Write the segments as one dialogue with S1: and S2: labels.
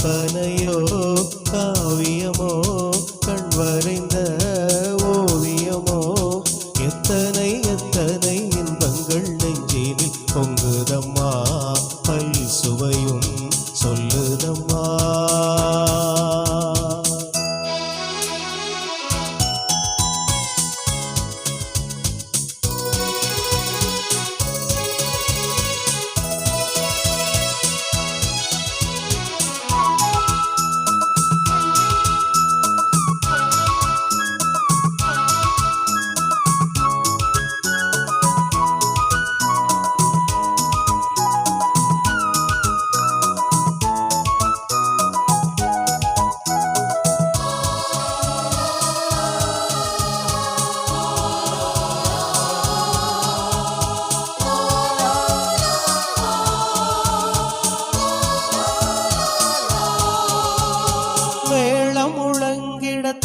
S1: கற்பனையோ காவியமோ கண் வரைந்த ஓவியமோ
S2: எத்தனை எத்தனை இன்பங்கள்
S1: நெஞ்சினில் பொங்கு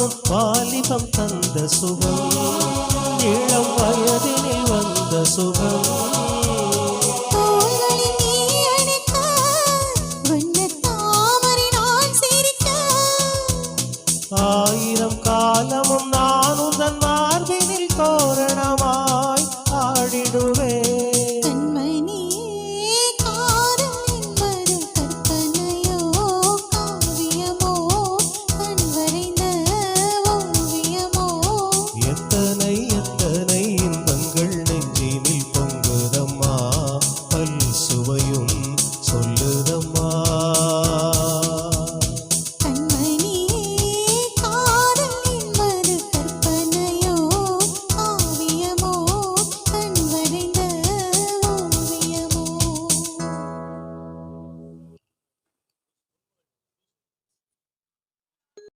S1: பாவம் வாலிபம் தந்த சுகம்.